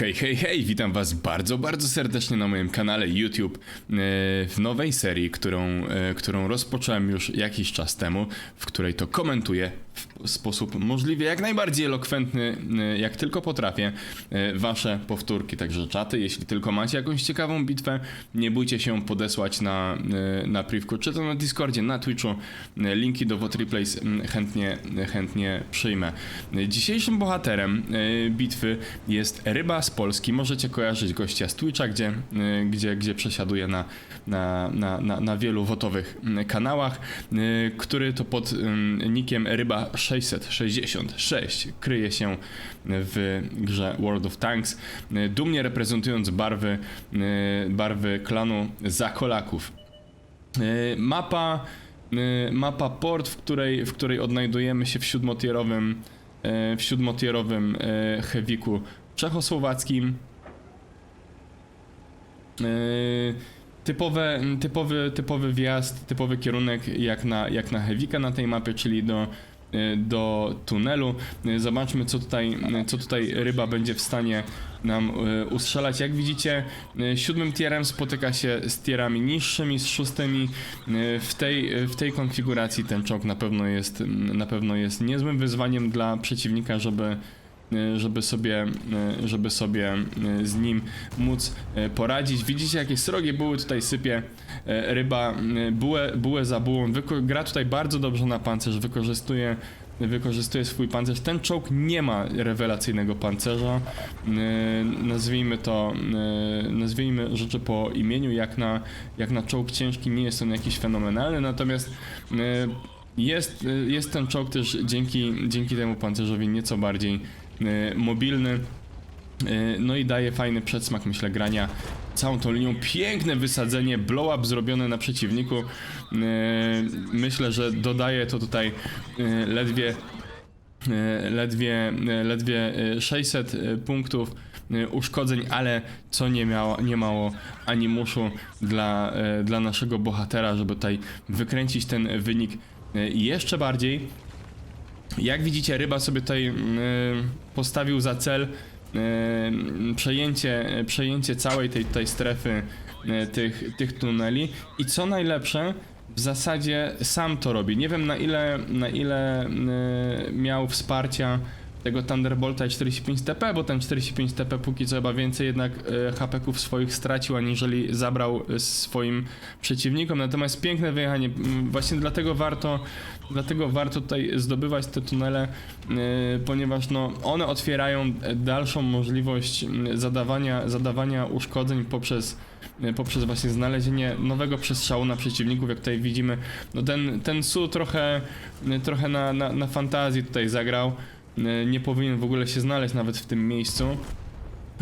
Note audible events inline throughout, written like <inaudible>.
Hej, hej, hej, witam was bardzo, bardzo serdecznie na moim kanale YouTube e, w nowej serii, którą, e, którą rozpocząłem już jakiś czas temu, w której to komentuję w sposób możliwie jak najbardziej elokwentny, e, jak tylko potrafię, e, wasze powtórki. Także czaty, jeśli tylko macie jakąś ciekawą bitwę, nie bójcie się podesłać na, e, na privku, czy to na Discordzie, na Twitchu, linki do Vote Replays chętnie, chętnie przyjmę. Dzisiejszym bohaterem bitwy jest Ryba z Polski. Możecie kojarzyć gościa z Twitcha, gdzie, gdzie, gdzie przesiaduje na, na, na, na, na wielu wotowych m, kanałach, e, który to pod em, nickiem Ryba 666 kryje się w grze World of Tanks, e, dumnie reprezentując barwy, e, barwy klanu Zakolaków. Mapa, mapa port, w której, w której odnajdujemy się w siódmotierowym, w siódmotierowym heaviku czechosłowackim. E, Typowe, typowy, typowy wjazd, typowy kierunek jak na, jak na heavika na tej mapie, czyli do, e, do tunelu. E, Zobaczmy, co tutaj, co tutaj ryba będzie w stanie nam e, ustrzelać. Jak widzicie, e, siódmym tierem spotyka się z tierami niższymi, z szóstymi. E, W tej, w tej konfiguracji ten czołg na pewno jest, na pewno jest niezłym wyzwaniem dla przeciwnika, żeby e, żeby sobie, e, żeby sobie e, z nim móc poradzić. Widzicie jakie srogie buły tutaj sypie ryba, bułę, bułę za bułą. Wyko- gra tutaj bardzo dobrze na pancerz, wykorzystuje wykorzystuje swój pancerz. Ten czołg nie ma rewelacyjnego pancerza. E, Nazwijmy to, e, nazwijmy rzeczy po imieniu, jak na, jak na czołg ciężki nie jest on jakiś fenomenalny, natomiast e, jest, e, jest ten czołg też dzięki, dzięki temu pancerzowi nieco bardziej mobilny. E, No i daje fajny przedsmak, myślę, grania całą tą linią. Piękne wysadzenie, blow-up zrobione na przeciwniku. E, Myślę, że dodaje to tutaj ledwie ledwie, ledwie e, 600 e, punktów uszkodzeń, ale co nie miało, nie mało animuszu dla, dla naszego bohatera, żeby tutaj wykręcić ten wynik jeszcze bardziej. Jak widzicie, ryba sobie tutaj e, postawił za cel e, przejęcie, przejęcie całej tej, tej strefy e, tych, tych tuneli i co najlepsze, w zasadzie sam to robi. Nie wiem na ile, na ile e, miał wsparcia tego Thunderbolta i 45 TP, bo ten 45 TP póki co chyba więcej jednak e, HP-ków swoich stracił, aniżeli zabrał e, swoim przeciwnikom. Natomiast piękne wyjechanie, właśnie dlatego warto, dlatego warto tutaj zdobywać te tunele, e, ponieważ no, one otwierają dalszą możliwość zadawania, zadawania uszkodzeń poprzez poprzez właśnie znalezienie nowego przestrzału na przeciwników, jak tutaj widzimy, no ten, ten Su trochę, trochę na, na, na fantazji tutaj zagrał, nie powinien w ogóle się znaleźć nawet w tym miejscu.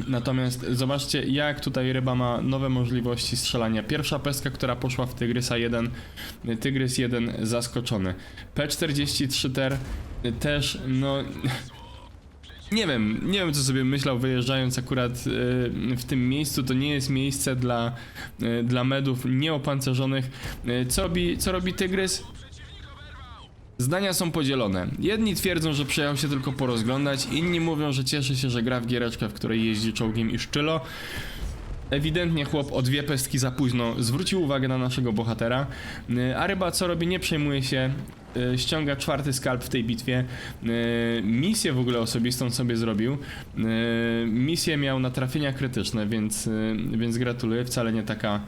Natomiast zobaczcie, jak tutaj ryba ma nowe możliwości strzelania. Pierwsza pestka, która poszła w Tygrysa 1, e, Tygrys 1 zaskoczony. P43 ter e, też, no. <laughs> Nie wiem, nie wiem co sobie myślał wyjeżdżając akurat e, w tym miejscu. To nie jest miejsce dla, e, dla medów nieopancerzonych. E, Co robi, co robi Tygrys? Zdania są podzielone. Jedni twierdzą, że przyjechał się tylko porozglądać, inni mówią, że cieszy się, że gra w giereczkę, w której jeździ czołgiem i szczylo. Ewidentnie chłop o dwie pestki za późno zwrócił uwagę na naszego bohatera, Yy, a ryba co robi? Nie przejmuje się, yy, ściąga czwarty skalp w tej bitwie. Yy, Misję w ogóle osobistą sobie zrobił. Misję miał na trafienia krytyczne, więc, więc gratuluję, wcale nie taka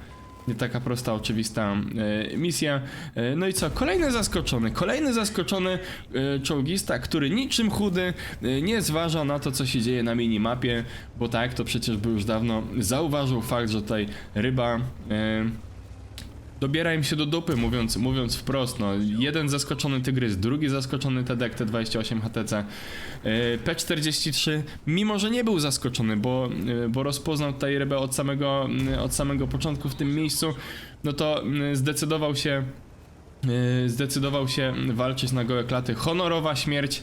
nie taka prosta, oczywista e, misja. E, no i co? Kolejny zaskoczony, kolejny zaskoczony e, czołgista, który niczym chudy nie zważa na to, co się dzieje na minimapie, bo tak, to przecież by już dawno zauważył fakt, że tutaj ryba dobiera im się do dupy, mówiąc, mówiąc wprost, no. Jeden zaskoczony Tygrys, drugi zaskoczony Tedek T28 HTC. E, P43, mimo że nie był zaskoczony, bo, e, bo rozpoznał tutaj rybę od samego, m, od samego początku w tym miejscu, no to m, zdecydował się zdecydował się walczyć na gołe klaty. Honorowa śmierć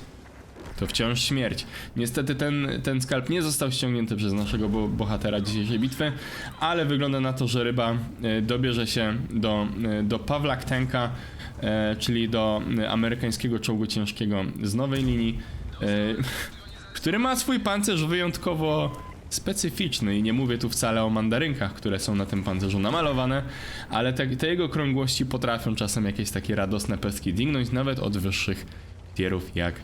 to wciąż śmierć. Niestety ten, ten skalp nie został ściągnięty przez naszego bo bohatera dzisiejszej bitwy, ale wygląda na to, że ryba e, dobierze się do, e, do Pawlak Tanka, e, czyli do amerykańskiego czołgu ciężkiego z nowej linii, <laughs> który ma swój pancerz wyjątkowo specyficzny i nie mówię tu wcale o mandarynkach, które są na tym pancerzu namalowane, ale te, te jego krągłości potrafią czasem jakieś takie radosne pestki dingnąć nawet od wyższych tierów jak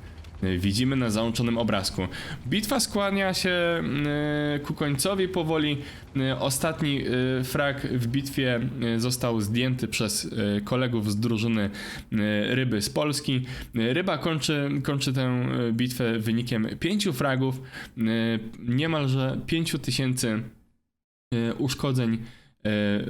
widzimy na załączonym obrazku. Bitwa skłania się y, ku końcowi powoli. Y, Ostatni y, frag w bitwie y, został zdjęty przez y, kolegów z drużyny Ryby z Polski. Ryba kończy, kończy tę bitwę wynikiem pięciu fragów, niemalże pięciu tysięcy uszkodzeń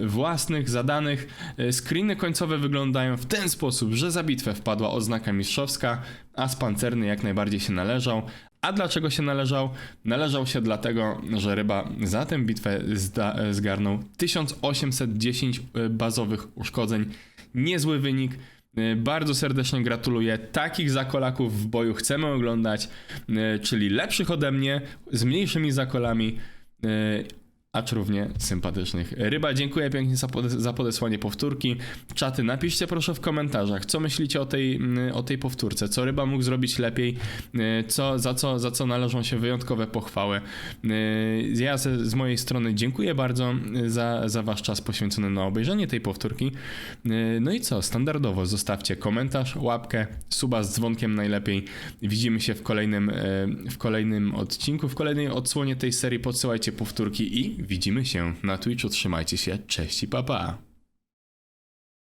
własnych, zadanych. Y, Screeny końcowe wyglądają w ten sposób, że za bitwę wpadła oznaka mistrzowska, a spancerny jak najbardziej się należał. A dlaczego się należał? Należał się dlatego, że ryba za tę bitwę zda- zgarnął 1810 y, bazowych uszkodzeń. Niezły wynik. Bardzo serdecznie gratuluję. Takich zakolaków w boju chcemy oglądać, czyli lepszych ode mnie, z mniejszymi zakolami, acz równie sympatycznych. Ryba, dziękuję pięknie za, za podesłanie powtórki. Czaty, napiszcie proszę w komentarzach, co myślicie o tej, o tej powtórce, co ryba mógł zrobić lepiej, co, za, co, za co należą się wyjątkowe pochwały. Ja ze, z mojej strony dziękuję bardzo za, za wasz czas poświęcony na obejrzenie tej powtórki. No i co, standardowo zostawcie komentarz, łapkę, suba z dzwonkiem najlepiej. Widzimy się w kolejnym, w kolejnym odcinku, w kolejnej odsłonie tej serii. Podsyłajcie powtórki i widzimy się na Twitchu. Trzymajcie się, cześć i pa pa.